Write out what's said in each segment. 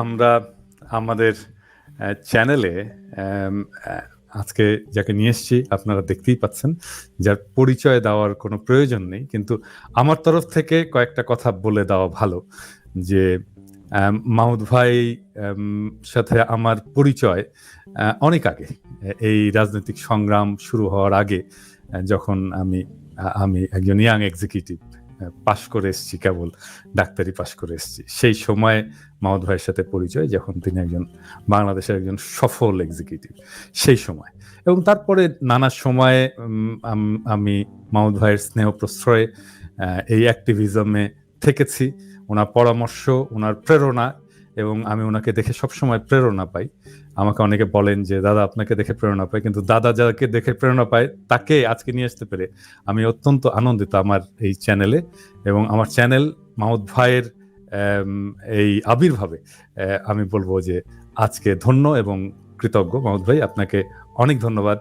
আমরা আমাদের চ্যানেলে আজকে যাকে নিয়ে এসেছি আপনারা দেখতেই পাচ্ছেন যার পরিচয় দেওয়ার কোনো প্রয়োজন নেই কিন্তু আমার তরফ থেকে কয়েকটা কথা বলে দেওয়া ভালো যে আম, মাহমুদ ভাই সাথে আমার পরিচয় অনেক আগে এই রাজনৈতিক সংগ্রাম শুরু হওয়ার আগে যখন আমি আমি একজন ইয়াং এক্সিকিউটিভ পাশ করে এসেছি, কেবল ডাক্তারি পাশ করে এসেছি। সেই সময় মাহমুদ ভাইয়ের সাথে পরিচয়, যখন তিনি একজন বাংলাদেশের একজন সফল এক্সিকিউটিভ সেই সময়। এবং তারপরে নানা সময়ে আমি মাহমুদ ভাইয়ের স্নেহ প্রশ্রয়ে এই অ্যাক্টিভিজমে থেকেছি। ওনার পরামর্শ, ওনার প্রেরণা এবং আমি ওনাকে দেখে সবসময় প্রেরণা পাই। আমাকে অনেকে বলেন যে, দাদা, আপনাকে দেখে প্রেরণা পাই। কিন্তু দাদা যাকে দেখে প্রেরণা পায়, তাকে আজকে নিয়ে আসতে পেরে আমি অত্যন্ত আনন্দিত আমার এই চ্যানেলে এবং আমার চ্যানেল মাহমুদ ভাইয়ের এই আবির্ভাবে আমি বলব যে, আজকে ধন্য এবং কৃতজ্ঞ। মাহমুদ ভাই, আপনাকে অনেক ধন্যবাদ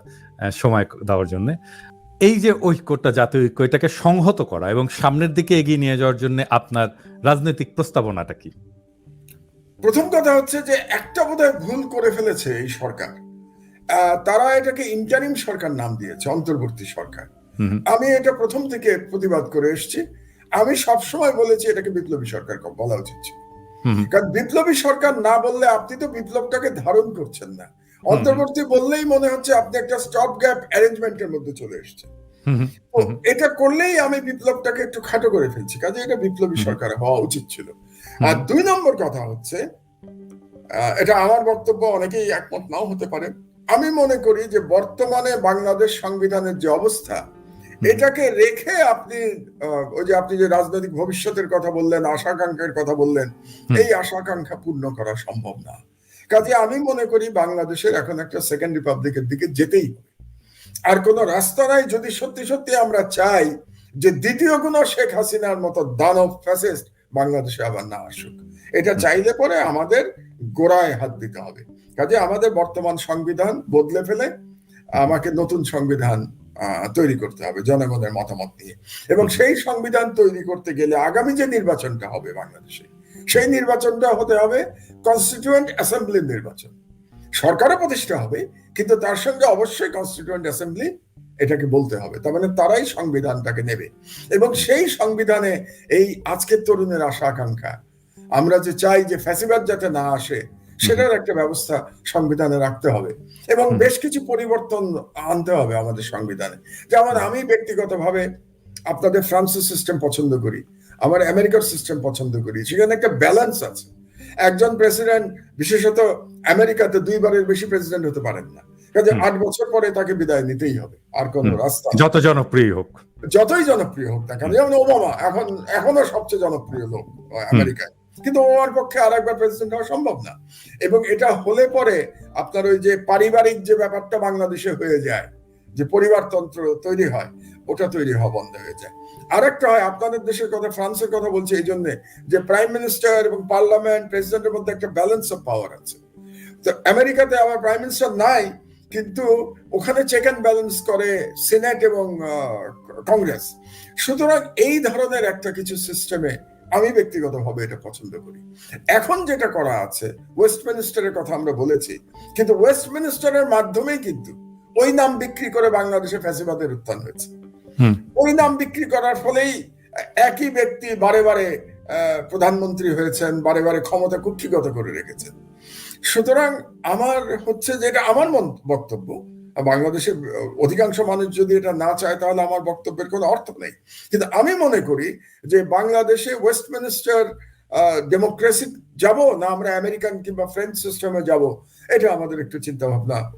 সময় দেওয়ার জন্য। এই যে ঐক্যটা, জাতীয় ঐক্য, এটাকে সংহত করা এবং সামনের দিকে এগিয়ে নিয়ে যাওয়ার জন্য আপনার রাজনৈতিক প্রস্তাবনাটা কি? প্রথম কথা হচ্ছে যে একটা বোধহয় ভুল করে ফেলেছে এই সরকার। তারা এটাকে ইন্টারিম সরকার নাম দিয়েছে অন্তর্বর্তী সরকার। আমি এটা প্রথম থেকে প্রতিবাদ করে এসেছি। আমি সবসময় বলেছি এটাকে বিপ্লবী সরকার বলা উচিত ছিল। কারণ বিপ্লবী সরকার না বললে আপনি তো বিপ্লবটাকে ধারণ করছেন না। অন্তর্বর্তী বললেই মনে হচ্ছে আপনি একটা স্টপ গ্যাপ অ্যারেঞ্জমেন্টের মধ্যে চলে এসেছেন। এটা করলেই আমি বিপ্লবটাকে একটু খাটো করে ফেলছি কাজে এটা বিপ্লবী সরকার হওয়া উচিত ছিল। আর দুই নম্বর কথা হচ্ছে এটা আমার বক্তব্য অনেকেই একমত নাও হতে পারে। আমি মনে করি যে বর্তমানে বাংলাদেশ সংবিধানের যে অবস্থা এটাকে রেখে আপনি ওই যে আপনি যে রাজনৈতিক ভবিষ্যতের কথা বললেন আশাকাঙ্ক্ষার কথা বললেন এই আশাকাঙ্ক্ষা পূর্ণ করা সম্ভব না। কাজে আমি মনে করি বাংলাদেশের এখন একটা সেকেন্ড রিপাবলিকের দিকে যেতেই হবে। আর কোন রাস্তা নাই যদি সত্যি সত্যি আমরা চাই যে দ্বিতীয় কোন শেখ হাসিনার মতো দানব ফ্যাসিস্ট বাংলাদেশে আবার না আসুক। এটা চাইলে পরে আমাদের গোড়ায় হাত দিতে হবে। কাজে আমাদের বর্তমান সংবিধান বদলে ফেলে আমাকে নতুন সংবিধান তৈরি করতে হবে জনগণের মতামত নিয়ে। এবং সেই সংবিধান তৈরি করতে গেলে আগামী যে নির্বাচনটা হবে বাংলাদেশে সেই নির্বাচনটা হতে হবে কনস্টিটিউয়েন্ট অ্যাসেম্বলির নির্বাচন। সরকারও প্রতিষ্ঠা হবে কিন্তু তার সঙ্গে অবশ্যই কনস্টিটিউয়েন্ট অ্যাসেম্বলি এটাকে বলতে হবে। তার মানে তারাই সংবিধানটাকে নেবে। এবং সেই সংবিধানে এই আজকের তরুণের আশা আকাঙ্ক্ষা আমরা যে চাই যে ফ্যাসিবাদ যাতে না আসে সেটার একটা ব্যবস্থা সংবিধানে রাখতে হবে। এবং বেশ কিছু পরিবর্তন আনতে হবে আমাদের সংবিধানে। যেমন আমি ব্যক্তিগতভাবে আপনাদের ফ্রান্সের সিস্টেম পছন্দ করি আমার আমেরিকার সিস্টেম পছন্দ করি। সেখানে একটা ব্যালেন্স আছে। একজন প্রেসিডেন্ট বিশেষত আমেরিকাতে দুইবারের বেশি প্রেসিডেন্ট হতে পারেন না। কাজে আট বছর পরে তাকে বিদায় নিতেই হবে আর কোনো। রাস্তা। যত জনপ্রিয় হোক। যতই জনপ্রিয় হোক কেন যেমন ওবামা এখন এখনও সবচেয়ে জনপ্রিয় লোক আমেরিকায়। কিন্তু ওমার পক্ষে আর একবার প্রেসিডেন্ট হওয়া সম্ভব না। এবং এটা হলে পরে আপনার ওই যে পারিবারিক যে ব্যাপারটা বাংলাদেশে হয়ে যায় যে পরিবারতন্ত্র তৈরি হয় ওটা তৈরি হওয়া বন্ধ হয়ে যায়। আরেকটা হয় আপনাদের দেশের কথা ফ্রান্সের কথা বলছি এই জন্য যে প্রাইম মিনিস্টার এবং পার্লামেন্ট প্রেসিডেন্টের মধ্যে একটা ব্যালেন্স অফ পাওয়ার আছে। তো আমেরিকাতে আমার প্রাইম মিনিস্টার নাই কিন্তু ওখানে চেক অ্যান্ড ব্যালেন্স করে সিনেট এবং কংগ্রেস সুতরাং এই ধরনের একটা কিছু সিস্টেমে আমি ব্যক্তিগতভাবে এটা পছন্দ করি। এখন যেটা করা আছে ওয়েস্টমিনিস্টারের কথা আমরা বলেছি কিন্তু ওয়েস্টমিনিস্টারের মাধ্যমেই কিন্তু ওই নাম বিক্রি করে বাংলাদেশে ফ্যাসিবাদের উত্থান হয়েছে। ওই নাম বিক্রি করার ফলেই একই ব্যক্তি বারে বারে আহ, প্রধানমন্ত্রী হয়েছেন বারে বারে ক্ষমতা কুক্ষিগত করে রেখেছেন। সুতরাং আমার হচ্ছে যে এটা আমার বক্তব্য। বাংলাদেশের অধিকাংশ মানুষ যদি এটা না চায়, তাহলে আমার বক্তব্যের কোনো অর্থ নেই। কিন্তু আমি মনে করি যে বাংলাদেশে ওয়েস্টমিনিস্টার ডেমোক্রেসি যাব না আমরা আমেরিকান কিংবা ফ্রেঞ্চ সিস্টেমে যাব, এটা আমাদের একটু চিন্তা ভাবনা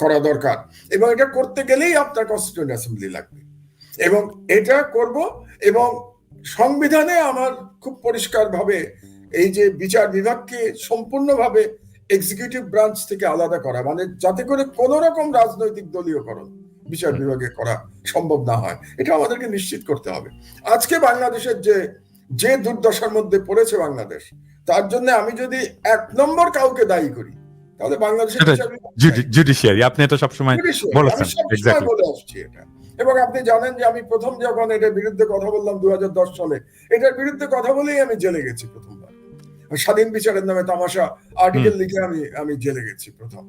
করা দরকার। এবং এটা করতে গেলেই আপনার কনস্টিটিউন্ট অ্যাসেম্বলি লাগবে। এবং এটা করব এবং সংবিধানে আমার খুব পরিষ্কারভাবে এই যে বিচার বিভাগকে সম্পূর্ণভাবে এক্সিকিউটিভ ব্রাঞ্চ থেকে আলাদা করা মানে যাতে করে কোন রকম রাজনৈতিক দলীয়করণ বিচার বিভাগে করা সম্ভব না হয়। এটা আমাদেরকে নিশ্চিত করতে হবে। আজকে বাংলাদেশের যে যে দুর্দশার মধ্যে পড়েছে বাংলাদেশ তার জন্য আমি যদি এক নম্বর কাউকে দায়ী করি তাহলে বাংলাদেশের জুডিশিয়ারি আপনি এটা সবসময় বলেছেন. বলে আসছি এটা। এবং আপনি জানেন যে আমি প্রথম যখন এটার বিরুদ্ধে কথা বললাম দু হাজার দশ সালে এটার বিরুদ্ধে কথা বলেই আমি জেলে গেছি প্রথমবার স্বাধীন বিচারের নামে তামাশা আর্টিকেল লিখে আমি আমি জেলে গেছি প্রথম।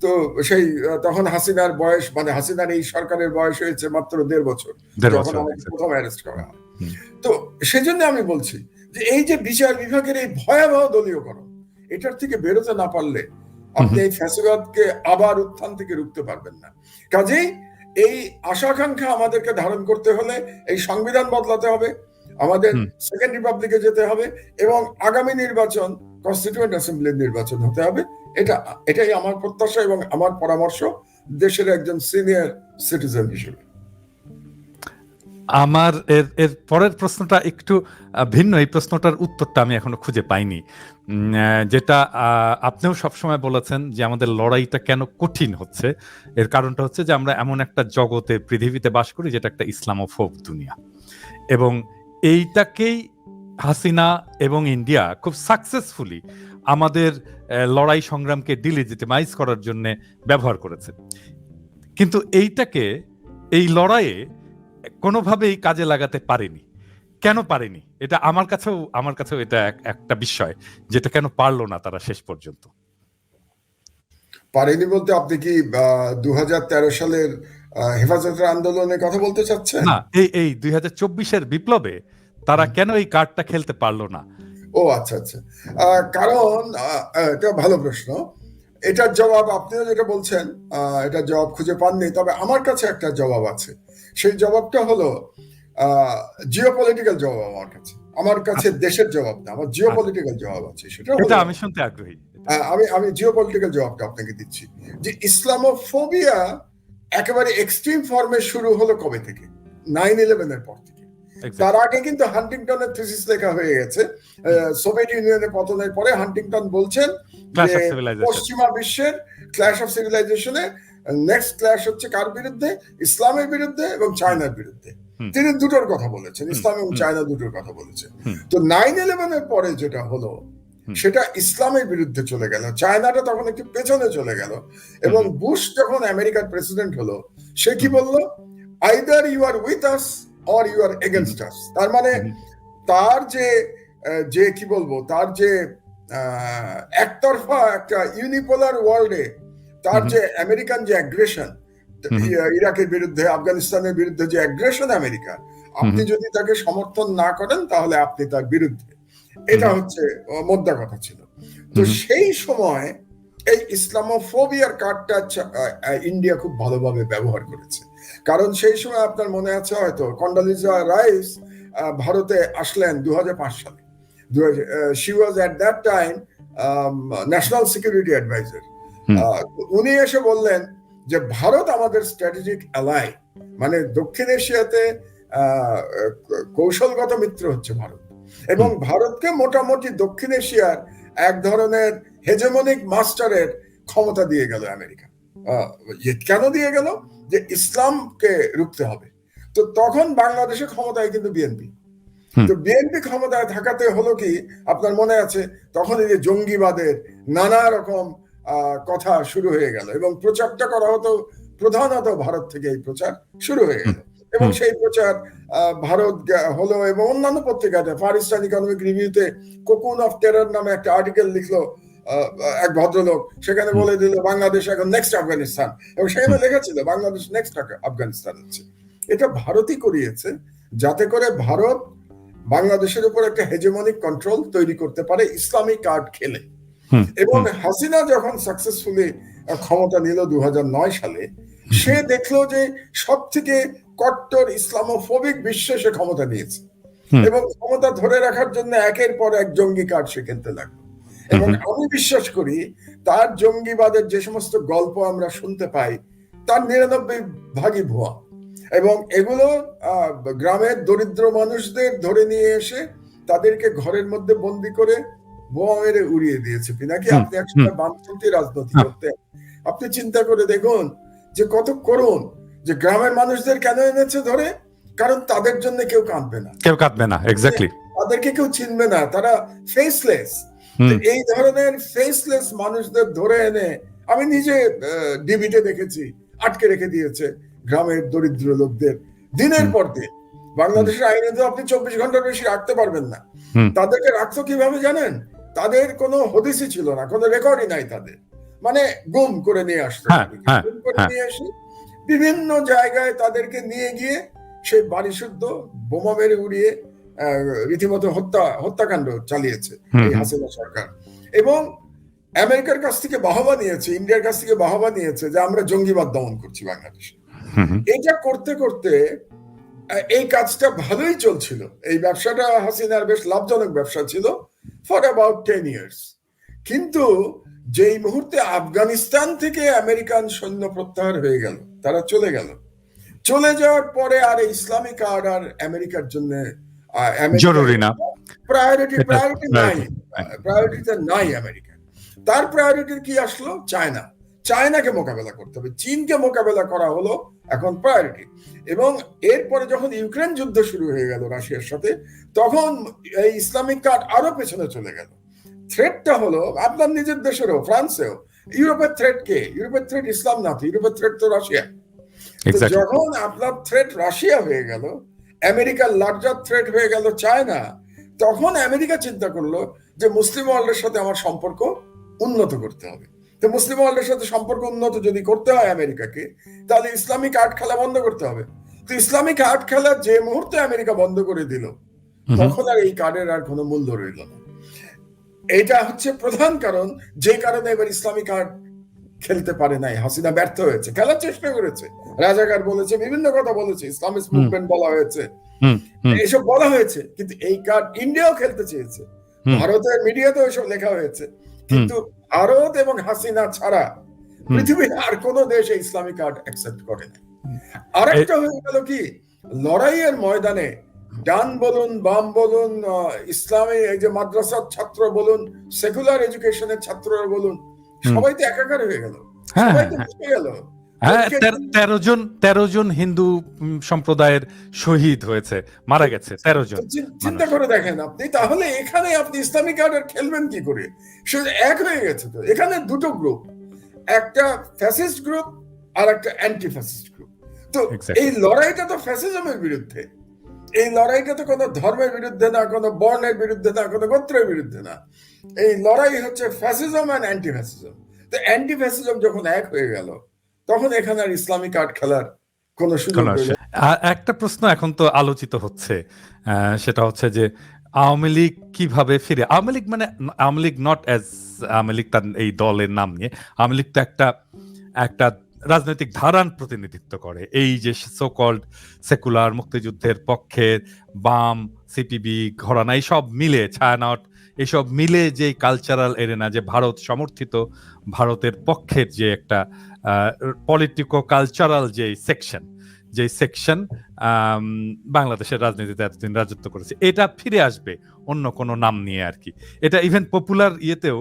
তো সেই তখন হাসিনার বয়স মানে হাসিনার এই সরকারের বয়স হয়েছে মাত্র দেড় বছর। যখন প্রথম অ্যারেস্ট করা হয়। তো সেজন্য আমি বলছি যে এই যে বিচার বিভাগের এই ভয়াবহ দলীয়করণ এটার থেকে বেরোতে না পারলে আপনি এই ফ্যাসিবাদকে আবার উত্থান থেকে রুখতে পারবেন না। কাজেই এই আশা আকাঙ্ক্ষা আমাদেরকে ধারণ করতে হলে এই সংবিধান বদলাতে হবে। আমাদের সেকেন্ড রিপাবলিকে যেতে হবে এবং আগামী নির্বাচন কনস্টিটিউয়েন্ট অ্যাসেম্বলির নির্বাচন হতে হবে। এটা এটাই আমার প্রত্যাশা এবং আমার পরামর্শ দেশের একজন সিনিয়র সিটিজেন হিসেবে। আমার এর এর পরের প্রশ্নটা একটু ভিন্ন। এই প্রশ্নটার উত্তরটা আমি এখনও খুঁজে পাইনি। যেটা আপনিও সবসময় বলেছেন যে আমাদের লড়াইটা কেন কঠিন হচ্ছে। এর কারণটা হচ্ছে যে আমরা এমন একটা জগতে পৃথিবীতে বাস করি যেটা একটা ইসলামোফোব দুনিয়া। এবং এইটাকেই হাসিনা এবং ইন্ডিয়া খুব সাকসেসফুলি আমাদের লড়াই সংগ্রামকে ডিলিজিটিমাইজ করার জন্য ব্যবহার করেছে। কিন্তু এইটাকে, এই লড়াইয়ে কোনোভাবেই কাজে লাগাতে পারেনি। কেন পারেনি? এটা আমার কাছেও আমার কাছেও এটা এক- একটা বিষয়, যেটা কেন পারল না তারা শেষ পর্যন্ত। পারেনি বলতে আপনি কি দু হাজার তেরো সালের হেফাজতের আন্দোলনের কথা বলতে চাচ্ছেন? না এই এই দুই হাজার চব্বিশের বিপ্লবে তারা কেন এই কার্ডটা খেলতে পারল না? ও আচ্ছা আচ্ছা। কারণ এটা ভালো প্রশ্ন। এটার জবাব আপনিও যেটা বলছেন এটার জবাব খুঁজে পাননি তবে আমার কাছে একটা জবাব আছে। সেই জবাবটা হলো জিও পলিটিক্যাল জবাব আমার কাছে। আমার কাছে দেশের জবাব না আমার জিও পলিটিক্যাল জবাব আছে সেটা আমি শুনতে আগ্রহী। আমি আমি জিও পলিটিক্যাল জবাবটা আপনাকে দিচ্ছি। যে ইসলামোফোবিয়া একেবারে এক্সট্রিম ফর্মে শুরু হলো কবে থেকে? নাইন ইলেভেনের পর থেকে। তার আগে কিন্তু হান্টিংটনের থিসিস লেখা হয়ে গেছে। সোভিয়েত ইউনিয়নের পতনের পরে হান্টিংটন বলছেন. পশ্চিমা বিশ্বের ক্ল্যাশ অফ সিভিলাইজেশনে নেক্সট ক্ল্যাশ হচ্ছে কার বিরুদ্ধে? ইসলামের বিরুদ্ধে এবং চায়নার বিরুদ্ধে। তিনি দুটোর কথা বলেছেন। ইসলাম এবং চায়না দুটোর কথা বলেছেন। তো নাইন ইলেভেনের পরে যেটা হলো। সেটা ইসলামের বিরুদ্ধে চলে গেল চায়নাটা তখন একটু পেছনে চলে গেল এবং বুশ যখন আমেরিকার প্রেসিডেন্ট হলো সে কি বলল? Either you are with us or you are against us তার মানে তার যে যে কি বলব তার যে একতরফা একটা ইউনিপোলার ওয়ার্ল্ডে তার যে আমেরিকান যে অ্যাগ্রেশন ইরাকের বিরুদ্ধে আফগানিস্তানের বিরুদ্ধে যে অ্যাগ্রেশন আমেরিকা আপনি যদি তাকে সমর্থন না করেন তাহলে আপনি তার বিরুদ্ধে। এটা হচ্ছে মোদ্দা কথা ছিল। তো সেই সময় এই ইসলামোফোবিয়ার কার্ডটা ইন্ডিয়া খুব ভালোভাবে ব্যবহার করেছে। কারণ সেই সময় আপনার মনে আছে হয়তো কন্ডালিজা রাইস ভারতে আসলেন দু সালে she was at that time national security advisor. উনি এসে বললেন যে ভারত আমাদের স্ট্র্যাটেজিক অ্যালাই মানে দক্ষিণ এশিয়াতে আহ, কৌশলগত মিত্র হচ্ছে ভারত। এবং ভারতকে মোটামুটি দক্ষিণ এশিয়ার এক ধরনের হেজেমনিক মাস্টারের ক্ষমতা দিয়ে গেল আমেরিকা। কেন দিয়ে গেল? যে ইসলামকে রুখতে হবে। তো তখন বাংলাদেশে ক্ষমতায় কিন্তু বিএনপি। তো বিএনপি ক্ষমতায় থাকাতে হলো কি? আপনার মনে আছে তখন এই যে জঙ্গিবাদের নানা রকম আহ, কথা শুরু হয়ে গেল এবং প্রচারটা করা হতো প্রধানত ভারত থেকে এই প্রচার শুরু হয়ে গেল। এবং সেই প্রচার ভারত হলো এবং অন্যান্য পত্রিকাতে ফার ইকোনমিক রিভিউতে কোকুন অফ টেরর নামে একটা আর্টিকেল লিখলো এক ভদ্রলোক। সেখানে বলে দিল বাংলাদেশ এখন নেক্সট আফগানিস্তান। এবং সেখানে লেখা বাংলাদেশ নেক্সট আফগানিস্তান হচ্ছে। এটা ভারতই করিয়েছে যাতে করে ভারত বাংলাদেশের উপর একটা হেজেমনিক কন্ট্রোল তৈরি করতে পারে ইসলামিক কার্ড খেলে। এবং হাসিনা যখন সাকসেসফুলি ক্ষমতা নিল দু হাজার নয় সালে সে দেখল যে সব থেকে কট্টর ইসলামোফোবিক বিশ্বে সে ক্ষমতা নিয়েছে। এবং ক্ষমতা ধরে রাখার জন্য একের পর এক জঙ্গি কার্ড সে খেলতে লাগল। এবং আমি বিশ্বাস করি তার জঙ্গিবাদের যে সমস্ত গল্প আমরা শুনতে পাই তার নিরানব্বই ভাগই ভুয়া। এবং এগুলো আহ, গ্রামের দরিদ্র মানুষদের ধরে নিয়ে এসে তাদেরকে ঘরের মধ্যে বন্দি করে বোমা মেরে উড়িয়ে দিয়েছে। পিনাকি হুম, আপনি একসময় বামপন্থী রাজনীতি হ্যাঁ। করতেন। আপনি চিন্তা করে দেখুন যে কত করুন যে গ্রামের মানুষদের কেন এনেছে ধরে? কারণ তাদের জন্য কেউ কাঁদবে না। কেউ কাঁদবে না এক্স্যাক্টলি তাদেরকে কেউ চিনবে না তারা ফেসলেস এই ধরনের ফেসলেস মানুষদের ধরে এনে আমি নিজে ডিবিতে দেখেছি আটকে রেখে দিয়েছে গ্রামের দরিদ্র লোকদের। দিনের পর দিন। বাংলাদেশের আইনে তো আপনি চব্বিশ ঘণ্টার বেশি রাখতে পারবেন না। তাদেরকে রাখতো কীভাবে জানেন? তাদের কোনো হদিসই ছিল না কোনো রেকর্ডই নাই তাদের। মানে গুম করে নিয়ে আসতো হ্যাঁ। হ্যাঁ, গুম করে হ্যাঁ। নিয়ে এসে বিভিন্ন জায়গায় তাদেরকে নিয়ে গিয়ে সেই বাড়ি শুদ্ধ বোমা মেরে উড়িয়ে রীতিমতো হত্যা হত্যাকাণ্ড চালিয়েছে এই হাসিনা সরকার। এবং আমেরিকার কাছ থেকে বাহবা নিয়েছে ইন্ডিয়ার কাছ থেকে বাহবা নিয়েছে যে আমরা জঙ্গিবাদ দমন করছি বাংলাদেশে। এটা করতে করতে এই কাজটা ভালোই চলছিল। এই ব্যবসাটা হাসিনার বেশ লাভজনক ব্যবসা ছিল ফর অ্যাবাউট টেন ইয়ার্স কিন্তু যেই মুহূর্তে আফগানিস্তান থেকে আমেরিকান সৈন্য প্রত্যাহার হয়ে গেল তারা চলে গেল। চলে যাওয়ার পরে আর ইসলামিক কার্ড আর আমেরিকার জন্য জরুরি না। প্রায়োরিটি প্রায়োরিটি নাই। প্রায়োরিটিতে নাই আমেরিকা। তার প্রায়োরিটি কি আসলো? চায়না। চায়নাকে মোকাবেলা করতে হবে। চীনকে মোকাবেলা করা হলো এখন প্রায়োরিটি এবং এরপরে যখন ইউক্রেন যুদ্ধ শুরু হয়ে গেল রাশিয়ার সাথে তখন এই ইসলামিক কার্ড আরও পেছনে চলে গেল। থ্রেটটা হলো আপনার নিজের দেশেরও ফ্রান্সেও। ইউরোপের থ্রেট কে? ইউরোপের থ্রেট ইসলাম না ইউরোপের থ্রেট তো রাশিয়া। যখন আপনার থ্রেট রাশিয়া হয়ে গেল আমেরিকার লার্জার থ্রেট হয়ে গেল চায়না তখন আমেরিকা চিন্তা করল যে মুসলিম ওয়ার্ল্ডের সাথে আমার সম্পর্ক উন্নত করতে হবে। তো মুসলিম ওয়ার্ল্ডের সাথে সম্পর্ক উন্নত যদি করতে হয় আমেরিকাকে তাহলে ইসলামিক আর্ট খেলা বন্ধ করতে হবে। তো ইসলামিক আর্ট খেলা যে মুহূর্তে আমেরিকা বন্ধ করে দিল তখন আর এই কার্ডের আর কোনো মূল্য রইল না। এটা হচ্ছে প্রধান কারণ যে কারণে এবার ইসলামিক আর্ট খেলতে পারে নাই। হাসিনা ব্যর্থ হয়েছে খেলার চেষ্টা করেছে। রাজাকার বলেছে বিভিন্ন কথা বলেছে ইসলামিক মুভমেন্ট বলা হয়েছে। এইসব বলা হয়েছে কিন্তু এই কার্ড ইন্ডিয়াও খেলতে চেয়েছে। ভারতের মিডিয়াতেও এসব লেখা হয়েছে। কিন্তু ভারত এবং হাসিনা ছাড়া পৃথিবীর আর কোন দেশে ইসলামিক কার্ড অ্যাকসেপ্ট করে না আরেকটা হয়ে গেল কি? লড়াইয়ের ময়দানে ডান বলুন বাম বলুন ইসলামী এই যে মাদ্রাসার ছাত্র বলুন সেকুলার এডুকেশনের ছাত্ররা বলুন। সবাই তো একাকার হয়ে গেল। হ্যাঁ সবাই হ্যাঁ, তো হ্যাঁ। মিশে গেল। হ্যাঁ তেরো- জন তেরো জন হিন্দু সম্প্রদায়ের শহীদ হয়েছে মারা গেছে তেরো জন চিন্তা করে দেখেন আপনি তাহলে এখানে আপনি ইসলামিক খেলবেন কি করে? সে এক হয়ে গেছে তো। এখানে দুটো গ্রুপ একটা ফ্যাসিস্ট গ্রুপ আর একটা অ্যান্টি ফ্যাসিস্ট গ্রুপ তো এই লড়াইটা তো ফ্যাসিজমের বিরুদ্ধে। এই লড়াইটা তো কোনো ধর্মের বিরুদ্ধে না কোনো বর্ণের বিরুদ্ধে না কোনো গোত্রের বিরুদ্ধে না। এই লড়াই হচ্ছে ফ্যাসিজম অ্যান্ড অ্যান্টি ফ্যাসিজম তো অ্যান্টি ফ্যাসিজম যখন এক হয়ে গেল তখন এখানে আর ইসলামিক আর্ট খেলার কোনো সুযোগ একটা প্রশ্ন এখন তো আলোচিত হচ্ছে সেটা হচ্ছে যে আওয়ামী লীগ কীভাবে ফিরে? আওয়ামী লীগ মানে Awami League not as Awami League তার এই দলের নাম নিয়ে আওয়ামী লীগ তো একটা একটা রাজনৈতিক ধারান প্রতিনিধিত্ব করে। এই যে সোকল্ড সেকুলার মুক্তিযুদ্ধের পক্ষে বাম সিপিবি ঘরানা এইসব মিলে ছায়ানট এইসব মিলে যে কালচারাল এরেনা যে ভারত সমর্থিত, ভারতের পক্ষের যে একটা পলিটিকো কালচারাল যে সেকশন যে সেকশন বাংলাদেশের রাজনীতিতে এতদিন রাজত্ব করেছে, এটা ফিরে আসবে অন্য কোনো নাম নিয়ে আর কি। এটা ইভেন পপুলার ইয়েতেও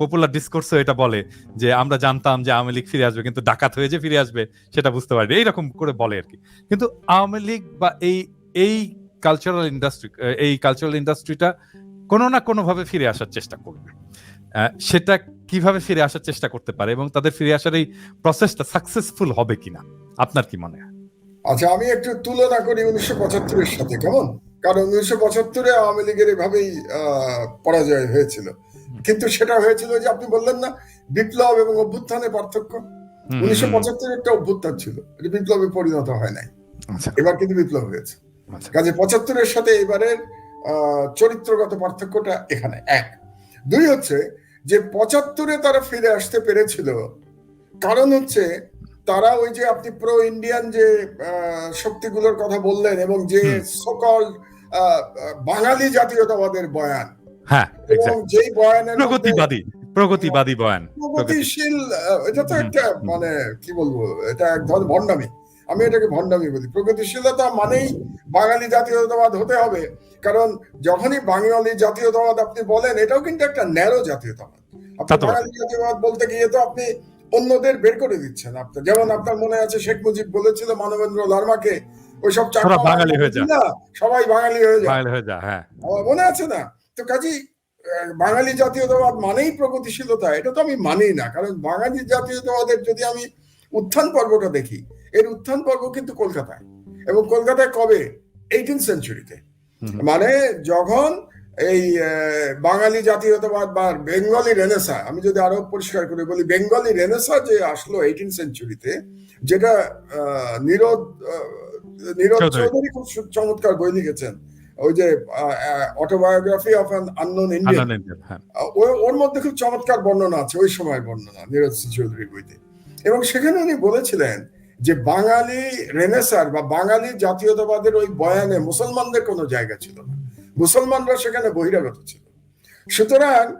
পপুলার ডিসকোর্সও এটা বলে যে আমরা জানতাম যে আওয়ামী লীগ ফিরে আসবে, কিন্তু ডাকাত হয়ে যে ফিরে আসবে, সেটা বুঝতে পারবে এইরকম করে বলে আর কি। কিন্তু আওয়ামী লীগ বা এই এই কালচারাল ইন্ডাস্ট্রি এই কালচারাল ইন্ডাস্ট্রিটা কোনো না কোনো ভাবে ফিরে আসার চেষ্টা করবে। সেটা কীভাবে ফিরে আসার চেষ্টা করতে পারে এবং তাদের ফিরে আসার এই প্রসেসটা সাকসেসফুল হবে কিনা? আপনার কি মনে হয়? আচ্ছা আমি একটু তুলনা করি উনিশশো পঁচাত্তরের সাথে কেমন? কারণ উনিশশো পঁচাত্তরে আওয়ামী লীগের এভাবেই পরাজয় হয়েছিল। কিন্তু সেটা হয়েছিল যে আপনি বললেন না বিপ্লব এবং অভ্যুত্থানের পার্থক্য। উনিশশো হুম, পঁচাত্তরের একটা অভ্যুত্থান ছিল। বিপ্লবে পরিণত হয় নাই। আচ্ছা। এবার কিন্তু বিপ্লব হয়েছে। আচ্ছা। কাজে পঁচাত্তরের সাথে এবারের চরিত্রগত পার্থক্যটা এখানে এক। দুই হচ্ছে যে পঁচাত্তরে তারা ফিরে আসতে পেরেছিল কারণ হচ্ছে তারা ওই যে আপনি প্রো ইন্ডিয়ান যে শক্তিগুলোর কথা বললেন এবং যে। সকল বাঙালি জাতীয়তাবাদের বয়ান হ্যাঁ এবং যেই বয়ানের প্রগতিবাদী প্রগতিবাদী বয়ান প্রগতিশীল এটা তো একটা মানে কি বলব এটা এক ধরনের ভণ্ডামি আমি এটাকে ভণ্ডামি বলি। প্রগতিশীলতা মানেই বাঙালি জাতীয়তাবাদ হতে হবে। কারণ যখনই বাঙালি জাতীয়তাবাদ আপনি বলেন এটাও কিন্তু একটা ন্যারো জাতীয়তাবাদ। আপনি। বাঙালি জাতীয়তাবাদ বলতে গিয়ে তো আপনি অন্যদের বের করে দিচ্ছেন। আপনার যেমন আপনার মনে আছে শেখ মুজিব বলেছিল মানবেন্দ্র লার্মাকে ওইসব চাকমা তোরা বাঙালি হয়ে যা। না, সবাই বাঙালি হয়ে যায় বাঙালি হয়ে হ্যাঁ। মনে আছে না। তো কাজী বাঙালি জাতীয়তাবাদ মানেই প্রগতিশীলতা। এটা তো আমি মানি না। কারণ বাঙালি জাতীয়তাবাদের যদি আমি উত্থান পর্বটা দেখি এর উত্থান পর্ব কিন্তু কলকাতায়। এবং কলকাতায় কবে? এইটিন সেঞ্চুরিতে। মানে যখন এই বাঙালি জাতীয়তাবাদ বা বেঙ্গলি রেনেসা আমি যদি আরও পরিষ্কার করে বলি বেঙ্গলি রেনেসা যে আসলো এইটিন সেঞ্চুরিতে যেটা আহ, নীরদ চৌধুরী। খুব চমৎকার বই লিখেছেন। ওই যে autobiography of an unknown Indian ওর মধ্যে খুব চমৎকার বর্ণনা আছে ওই সময়ের বর্ণনা নীরজ সিং চৌধুরীর বইতে। এবং সেখানে উনি বলেছিলেন যে বাঙালি রেনেসার বা বাঙালি জাতীয়তাবাদের ওই বয়ানে মুসলমানদের কোনো জায়গা ছিল না। মুসলমানরা সেখানে বহিরাগত ছিল। সুতরাং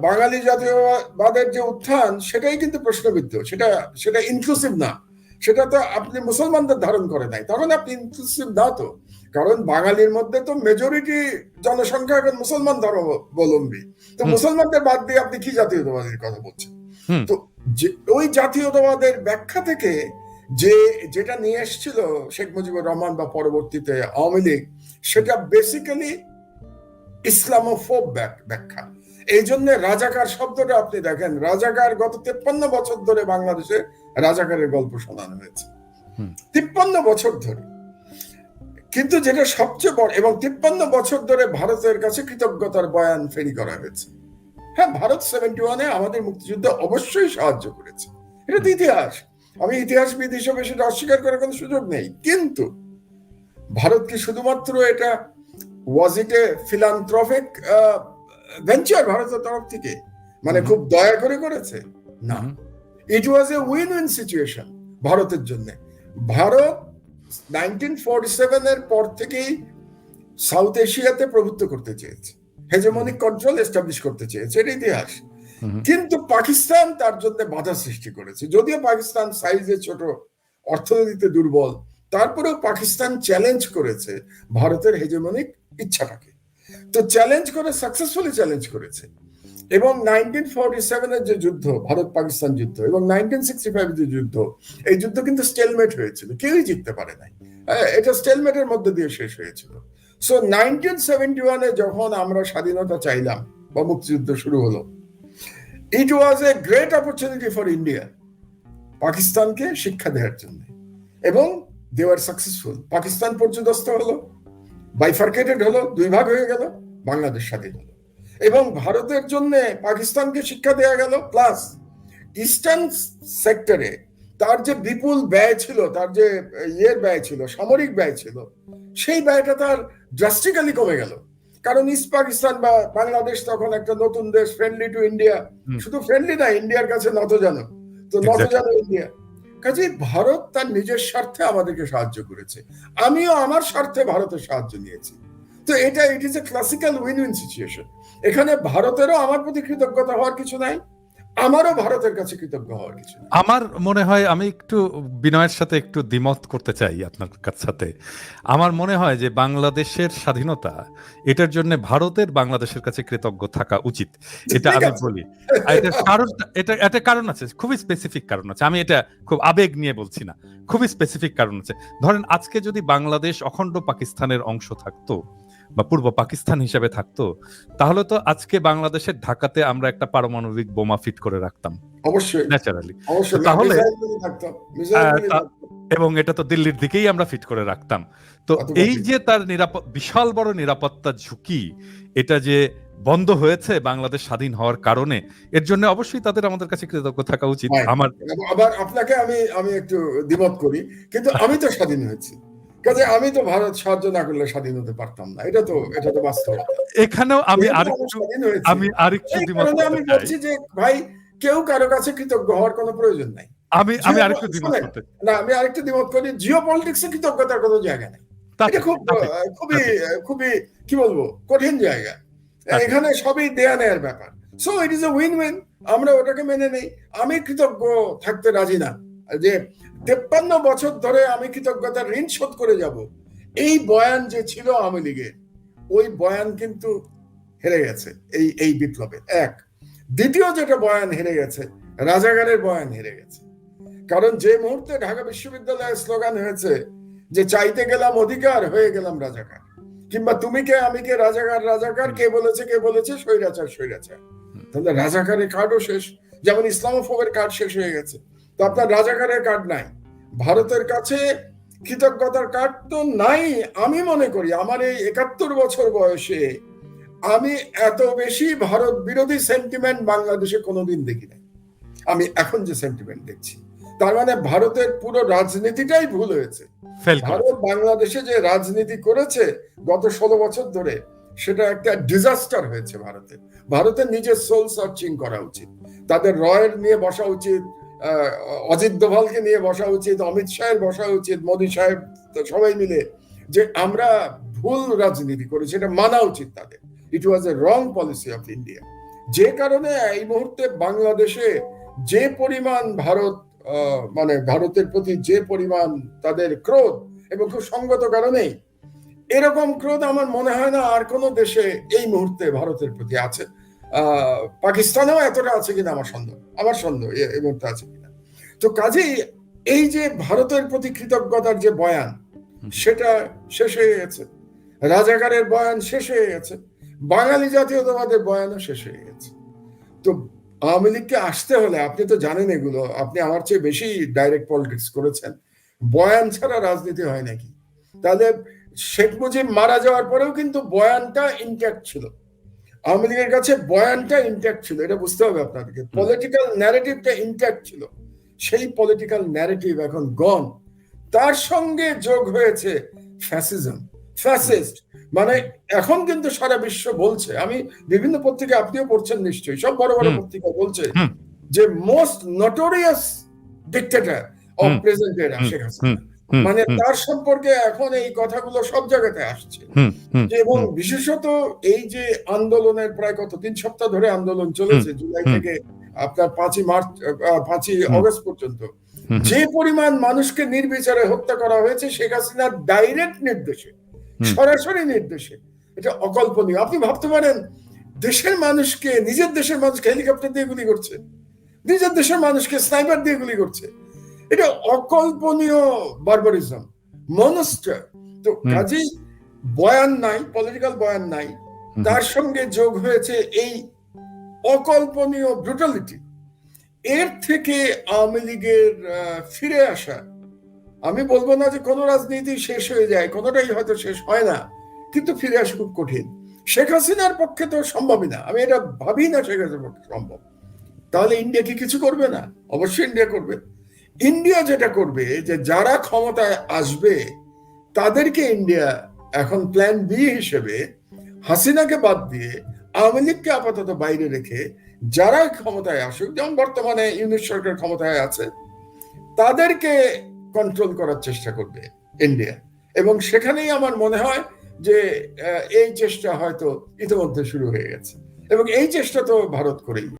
বাঙালি জাতীয়বাদের যে উত্থান সেটাই কিন্তু প্রশ্নবিদ্ধ। সেটা সেটা ইনক্লুসিভ না। সেটা তো আপনি মুসলমানদের ধারণ করে নাই। তখন আপনি ইনক্লুসিভ না তো। কারণ বাঙালির মধ্যে তো মেজরিটি জনসংখ্যা এখন মুসলমান ধর্মাবলম্বী। তো মুসলমানদের বাদ দিয়ে আপনি কি জাতীয়তাবাদের কথা বলছেন? তো যে- ওই জাতীয়তাবাদের ব্যাখ্যা থেকে যে যেটা নিয়ে এসেছিল শেখ মুজিবুর রহমান বা পরবর্তীতে আওয়ামী লীগ সেটা বেসিক্যালি ইসলামোফোব ব্যাখ্যা। এই জন্য রাজাকার শব্দটা আপনি দেখেন রাজাকার গত তেপ্পান্ন বছর ধরে বাংলাদেশে রাজাকারের গল্প শোনানো হয়েছে। তিপ্পান্ন বছর ধরে। কিন্তু যেটা সবচেয়ে বড় এবং তিপ্পান্ন বছর ধরে ভারতের কাছে কৃতজ্ঞতার বয়ান ফেরি করা হয়েছে। হ্যাঁ ভারত সেভেন্টি ওয়ানে আমাদের মুক্তিযুদ্ধে অবশ্যই সাহায্য করেছে। এটা তো ইতিহাস। আমি ইতিহাসবিদ হিসেবে সেটা অস্বীকার করার কোনো সুযোগ নেই। কিন্তু ভারত কি শুধুমাত্র এটা ওয়াজ ইট এ ফিলান্থ্রফিক ভেঞ্চার ভারতের তরফ থেকে? মানে খুব দয়া করে করেছে? না। It was a win win situation ভারতের জন্য। ভারত নাইনটিন ফোরটি এর পর থেকেই সাউথ এশিয়াতে প্রভুত্ব করতে চেয়েছে। হেজেমনিক কন্ট্রোল এস্টাবলিশ করতে চেয়েছে। এটা ইতিহাস। কিন্তু পাকিস্তান তার জন্য বাধা সৃষ্টি করেছে। যদিও পাকিস্তান সাইজে ছোট অর্থনীতিতে দুর্বল তারপরেও পাকিস্তান চ্যালেঞ্জ করেছে ভারতের হেজেমনিক ইচ্ছাটাকে। তো চ্যালেঞ্জ করে সাকসেসফুলি চ্যালেঞ্জ করেছে। এবং নাইনটিন ফোরটি সেভেনের যে যুদ্ধ ভারত পাকিস্তান যুদ্ধ এবং নাইনটিন সিক্সটি ফাইভ যে যুদ্ধ এই যুদ্ধ কিন্তু স্টেলমেট হয়েছিল কেউই জিততে পারে নাই। হ্যাঁ, এটা স্টেলমেটের মধ্যে দিয়ে শেষ হয়েছিল। সো নাইনটিন সেভেন্টি ওয়ানে যখন আমরা স্বাধীনতা চাইলাম বা মুক্তিযুদ্ধ শুরু হলো it was a great opportunity for India পাকিস্তানকে শিক্ষা দেওয়ার জন্য। এবং দে আর সাকসেসফুল পাকিস্তান পর্যদস্ত হলো বাইফার্কেটেড হলো, দুই ভাগ হয়ে গেল, বাংলাদেশ স্বাধীন হলো। এবং ভারতের জন্য পাকিস্তানকে শিক্ষা দেওয়া গেল প্লাস ইস্টার্ন সেক্টরে তার যে বিপুল ব্যয় ছিল, তার যে ইয়ের ব্যয় ছিল, সামরিক ব্যয় ছিল, সেই ব্যয়টা তার ড্রাস্টিক্যালি কমে গেল। কারণ ইস্ট পাকিস্তান বা বাংলাদেশ তখন একটা নতুন দেশ ফ্রেন্ডলি টু ইন্ডিয়া শুধু ফ্রেন্ডলি না ইন্ডিয়ার কাছে নতজানো। তো নত নতজানো ইন্ডিয়া কাজে ভারত তার নিজের স্বার্থে আমাদেরকে সাহায্য করেছে। আমিও আমার স্বার্থে ভারতের সাহায্য নিয়েছি। তো এটা it is a classical win win situation এখানে ভারতেরও আমার প্রতি কৃতজ্ঞতা হওয়ার কিছু নাই। আমারও ভারতের কাছে কৃতজ্ঞ হওয়ার কিছু আমার মনে হয় আমি একটু বিনয়ের সাথে একটু দ্বিমত করতে চাই আপনার সাথে। আমার মনে হয় যে বাংলাদেশের স্বাধীনতা এটার জন্য ভারতের বাংলাদেশের কাছে কৃতজ্ঞ থাকা উচিত। এটা আমি বলি। এটার কারণ এটা একটা কারণ আছে খুবই স্পেসিফিক কারণ আছে। আমি এটা খুব আবেগ নিয়ে বলছি না। খুবই স্পেসিফিক কারণ আছে। ধরেন আজকে যদি বাংলাদেশ অখণ্ড পাকিস্তানের অংশ থাকতো বা পূর্ব পাকিস্তান হিসেবে থাকতো তাহলে তো আজকে বাংলাদেশের ঢাকাতে আমরা একটা পারমাণবিক বোমা ফিট করে রাখতাম। অবশ্যই। ন্যাচারালি। তাহলে-। এবং এটা তো দিল্লির দিকেই আমরা ফিট করে রাখতাম। তো এই যে তার নিরাপদ বিশাল বড় নিরাপত্তা ঝুঁকি এটা যে বন্ধ হয়েছে বাংলাদেশ স্বাধীন হওয়ার কারণে এর জন্য অবশ্যই তাদের আমাদের কাছে কৃতজ্ঞ থাকা উচিত। আমার আবার আপনাকে আমি আমি একটু দ্বিমত করি কিন্তু আমি তো স্বাধীন হয়েছি। কাজে আমি তো ভারত সাহায্য না করলে স্বাধীন হতে পারতাম না। এটা তো এটা তো বাস্তবতা এখানেও আমি আরেকটু আমি আরেকটু আমি বলছি যে ভাই কেউ কারও কাছে কৃতজ্ঞ হওয়ার কোনো প্রয়োজন নাই। আমি আমি আরেকটু দ্বিমত করতে না আমি আরেকটা দ্বিমত করি জিও পলিটিক্সে কৃতজ্ঞতার কোনো জায়গা নেই। এটা খুব খুবই খুবই কি বলব কঠিন জায়গা। এখানে সবই দেয়া নেয়ার ব্যাপার। So it is a win win আমরা ওটাকে মেনে নেই। আমি কৃতজ্ঞ থাকতে রাজি না। যে তেপ্পান্ন বছর ধরে আমি কৃতজ্ঞতার ঋণ শোধ করে যাব। এই বয়ান যে ছিল আওয়ামী লীগের, ওই বয়ান কিন্তু হেরে গেছে এই এই বিপ্লবে। এক, দ্বিতীয় যেটা বয়ান হেরে গেছে, রাজাগারের বয়ান হেরে গেছে। কারণ যে মুহূর্তে ঢাকা বিশ্ববিদ্যালয়ের স্লোগান হয়েছে যে চাইতে গেলাম অধিকার, হয়ে গেলাম রাজাকার। কিংবা তুমি কে, আমি কে, রাজাকার রাজাকার, কে বলেছে কে বলেছে, স্বৈরাচার স্বৈরাচার। তাহলে রাজাকারের কার্ডও শেষ, যেমন ইসলামোফোবের কার্ড শেষ হয়ে গেছে। তো আপনার রাজাকারের কার্ড নাই। ভারতের কাছে কৃতজ্ঞতার কার্ড তো নাই আমি মনে করি। আমার এই একাত্তর বছর বয়সে আমি এত বেশি ভারত বিরোধী সেন্টিমেন্ট বাংলাদেশে কোনোদিন দেখি নাই। আমি এখন যে সেন্টিমেন্ট দেখছি তার মানে ভারতের পুরো রাজনীতিটাই ভুল হয়েছে। ভারত বাংলাদেশে যে রাজনীতি করেছে গত ষোলো বছর ধরে সেটা একটা ডিজাস্টার হয়েছে ভারতে। ভারতের নিজের সোল সার্চিং করা উচিত। তাদের রয়ের নিয়ে বসা উচিত। অজিত দোভালকে নিয়ে বসা উচিত, অমিত শাহের বসা উচিত, মোদী সাহেব সবাই মিলে, যে আমরা ভুল রাজনীতি করেছি এটা মানা উচিত তাদের। It was a wrong policy of India যে কারণে এই মুহূর্তে বাংলাদেশে যে পরিমাণ ভারত মানে ভারতের প্রতি যে পরিমাণ তাদের ক্রোধ এবং খুব সঙ্গত কারণেই, এরকম ক্রোধ আমার মনে হয় না আর কোনো দেশে এই মুহূর্তে ভারতের প্রতি আছে। পাকিস্তানেও এতটা আছে কিনা আমার সন্দেহ আমার সন্দেহ এই মুহূর্তে আছে কিনা। তো কাজেই এই যে ভারতের প্রতি কৃতজ্ঞতার যে বয়ান সেটা শেষ হয়ে গেছে। রাজাকারের বয়ান শেষ হয়ে গেছে। বাঙালি জাতীয়তাবাদের বয়ানও শেষ হয়ে গেছে। তো আওয়ামী লীগকে আসতে হলে আপনি তো জানেন এগুলো আপনি আমার চেয়ে বেশি ডাইরেক্ট পলিটিক্স করেছেন। বয়ান ছাড়া রাজনীতি হয় নাকি? তাহলে শেখ মুজিব মারা যাওয়ার পরেও কিন্তু বয়ানটা ইনট্যাক্ট ছিল। আওয়ামী লীগের কাছে বয়ানটা ইনট্যাক্ট ছিল এটা বুঝতে হবে আপনাদেরকে। পলিটিক্যাল ন্যারেটিভটা ইনট্যাক্ট ছিল। সেই পলিটিক্যাল ন্যারেটিভ এখন গন তার সঙ্গে যোগ হয়েছে ফ্যাসিজম ফ্যাসিস্ট মানে এখন কিন্তু সারা বিশ্ব বলছে আমি বিভিন্ন পত্রিকা আপনিও পড়ছেন নিশ্চয়ই সব বড় বড় পত্রিকা বলছে যে most notorious dictator of present এরা। শেখ হাসিনা মানে তার সম্পর্কে এখন এই কথাগুলো সব জায়গাতে আসছে। এবং বিশেষত এই যে আন্দোলনের প্রায় কত তিন সপ্তাহ ধরে আন্দোলন চলেছে জুলাই থেকে আপনার পাঁচই মার্চ পাঁচই অগস্ট পর্যন্ত। যে পরিমাণ মানুষকে নির্বিচারে হত্যা করা হয়েছে শেখ হাসিনার ডাইরেক্ট নির্দেশে সরাসরি নির্দেশে এটা অকল্পনীয়। আপনি ভাবতে পারেন দেশের মানুষকে নিজের দেশের মানুষকে হেলিকপ্টার দিয়ে গুলি করছে নিজের দেশের মানুষকে স্নাইপার দিয়ে গুলি করছে। এটা অকল্পনীয় বারবারিজম মনস্টার তো কাজেই বয়ান নাই পলিটিক্যাল বয়ান নাই তার সঙ্গে যোগ হয়েছে এই অকল্পনীয় ব্রুটালিটি এর থেকে আওয়ামী লীগের ফিরে আসা আমি বলব না যে কোনো রাজনীতি শেষ হয়ে যায় কোনোটাই হয়তো শেষ হয় না কিন্তু ফিরে আসা খুব কঠিন। শেখ হাসিনার পক্ষে তো সম্ভবই না আমি এটা ভাবি না শেখ হাসিনার পক্ষে সম্ভব। তাহলে ইন্ডিয়া কি কিছু করবে না? অবশ্যই ইন্ডিয়া করবে। ইন্ডিয়া যেটা করবে, যে যারা ক্ষমতায় আসবে, তাদেরকে ইন্ডিয়া এখন প্ল্যান বি হিসেবে হাসিনাকে বাদ দিয়ে আওয়ামী লীগকে আপাতত বাইরে রেখে যারা ক্ষমতায় আসুক, যেমন বর্তমানে ইউনিট সরকার ক্ষমতায় আছে, তাদেরকে কন্ট্রোল করার চেষ্টা করবে ইন্ডিয়া এবং সেখানেই আমার মনে হয় যে এই চেষ্টা হয়তো ইতিমধ্যে শুরু হয়ে গেছে। এবং এই চেষ্টা তো ভারত করেই।